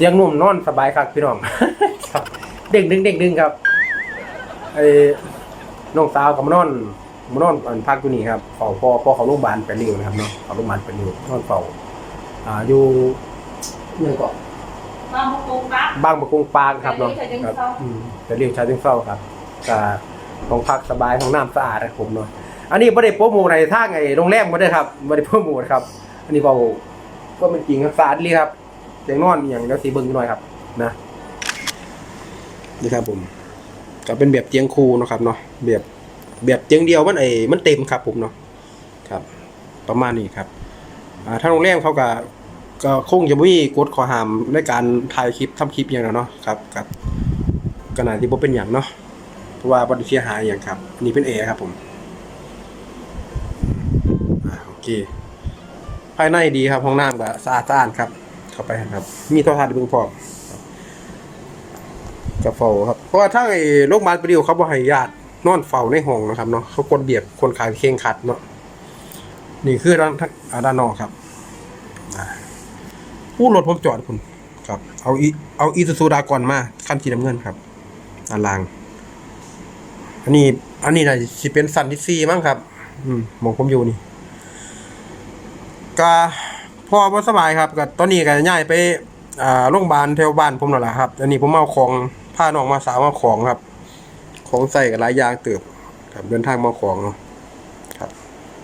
ตียงนุ่มนอนสบายครับพี่น้องครับเด้งดึงเด้งดึงครับไอ้น้องสาวกับมานอนมานอนอันพักอยู่นี่ครับเฝ้าพ่อพ่อเขาโรงพยาบาลไปเร็วนะครับเนาะเขาโรงพยาบาลไปเร็วนอนเฝ้าอ่าอยู่เนี่ยก็บางประกงปั๊บบางประกงปางครับเนาะไปเรียกครับชาเชิงเทราอืมไปเรียกชาเชิงเศร้าครับก็ของพักสบายของน้ำสะอาดนะครับผมเนาะอันนี้ไม่ได้โปรโมทในทางไอ้โรงแรมไม่ได้ครับไม่ได้โปรโมทครับ อันนี้เบาก็เป็นจริงครับสะอาดเลยครับ เตียงนอนอย่างแล้วสีเบิ้งหน่อยครับ นะนี่ครับผมก็เป็นแบบเตียงคูนะครับเนาะแบบแบบเตียงเดียวมันไอ้มันเต็มครับผมเนาะครับ ประมาณนี้ครับอ่าถ้าโรงแรมเขาก็ก็คงจะไม่มีกฎขอห้ามในการถ่ายคลิปทำคลิปอย่างนั้นเนาะครับครับก็น่าที่บ่เป็นอย่างเนาะเพราะว่าบ่ได้เสียหายอย่างครับนนี้เป็นแอร์ครับผมอ่าโอเคภายในดีครับห้องน้ำก็สะอาดสะอาดครับ เข้าไปครับ มีโทรทัศน์เบิ่งพร้อมครับกับเฝ้าครับ เพราะว่าถ้าไอ้โรงพยาบาลไปเดียวเขาบ่ให้ญาตินอนเฝ้าในห้องนะครับเนาะเขากดเบียดคนขายเคร่งคัดเนาะนี่คือด้านด้านนอกครับผู้รถผมจอดคุณครับ เอาอีเอาอีซูซูดากอนมาคันสีน้ำเงินครับด้านล่าง อันนี้ อันนี้น่าสิเป็นสันที่สี่มั้งครับ อืมหมองผมอยู่นี่ก็ พ่อบ่สบายครับก็ตอนนี้ก็ย้ายไปอ่าโรงพยาบาลแถวบ้านผมนั่นแหละครับอันนี้ผมเอาของพาน้องมาสาวมาของครับ ของใส่กับหลายอย่างเติบครับเดินทางมาของเนาะครับ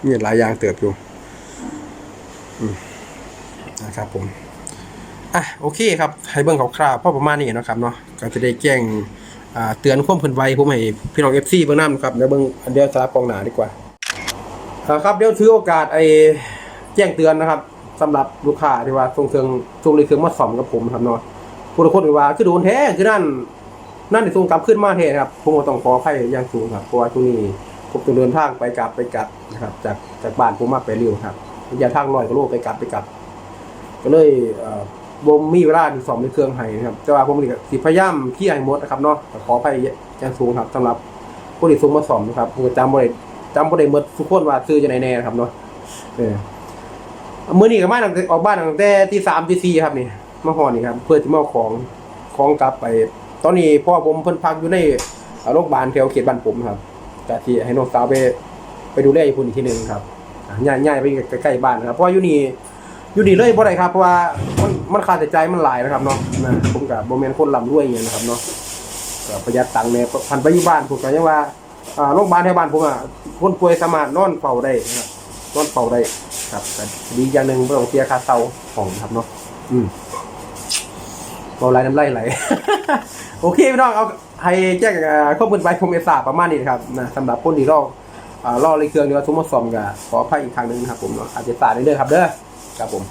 มีหลายอย่างเติบอยู่นะครับผมอะโอเคครับให้เบิ่งคร่าวๆพอประมาณนี้นะครับเนาะก็จะได้แจ้งอ่าเตือนความขึ้นไหวผมให้พี่น้อง FC เบิ่งหนํครับเดี๋ยวเบิ่งอันเดียวสลับกองหน้าดีกว่าครับเดี๋ยวถือโอกาสไอ้แจ้งเตือนนะครับ สำหรับลูกค้าที่ว่าส่งเครื่องส่งเลยเครื่องมาซ่อมกับผมครับเนาะผู้ทุกคนว่าคือโดนแท้คือนั่นนั่นที่ส่งกลับขึ้นมาแท้ครับผมก็ต้องขออภัยอย่างสูงครับเพราะว่าช่วงนี้ผมต้องเดินทางไปกลับไปกลับนะครับ จากจากบ้านผมมาไปเร็วครับระยะทางร้อยกิโลไปกลับไปกลับ ก็เลยบ่มีเวลาที่ซ่อมในเครื่องให้นะครับแต่ว่าผมนี่ก็สิพยายามเคลียร์ให้หมดนะครับเนาะขออภัยอย่างสูงครับสำหรับผู้ที่ส่งมาซ่อมนะครับผมจำบ่ได้จำประเด็นหมดทุกคนว่าซื้อจะไหนแน่นะครับเนาะเออ มื้อนี้ก็มาตั้งแต่ออกบ้านตั้งแต่ที่สามที่สี่ครับนี่มาหอนี่ครับ เพื่อที่มาเอาของของกลับไป ตอนนี้พ่อผมเพิ่นพักอยู่ในโรงพยาบาลแถวเขตบ้านผมครับกะที่ให้น้องสาวไปไปดูแลอยู่พุ่นอีกทีหนึ่งครับอ่ายย้ายไปใกล้ๆบ้านนะครับเพราะว่าอยู่นี่อยู่นี่เลยบ่ได้ครับเพราะว่ามันมันค่าใจมันหลายนะครับเนาะนะผมก็บ่แมนคนร่ำรวยอย่างนี้นะครับเนาะประหยัดตังค์แน่พันไปอยู่บ้านผมก็ยังว่าอ่าโรงพยาบาลแถวบ้านผมอะคนป่วยสามารถนอนเฝ้าได้นะครับนอนเฝ้าได้ ครับแต่ดีอย่างหนึ่งไม่ต้องเสียค่าเช่าของครับเนาะอืมเบาไหลน้ำไหลไหล โอเคพี่น้องเอาให้แจ้งข้อมูลไปผมเอสาประมาณนี้นะครับนะสำหรับคนที่รออ่อเลยเครื่องเดี๋ยวทุ่มาซ่อมกับขออภัยอีกครั้งหนึ่งนะครับผมเนาะอาจจะสาดเรื่อยๆครับเด้อครับผม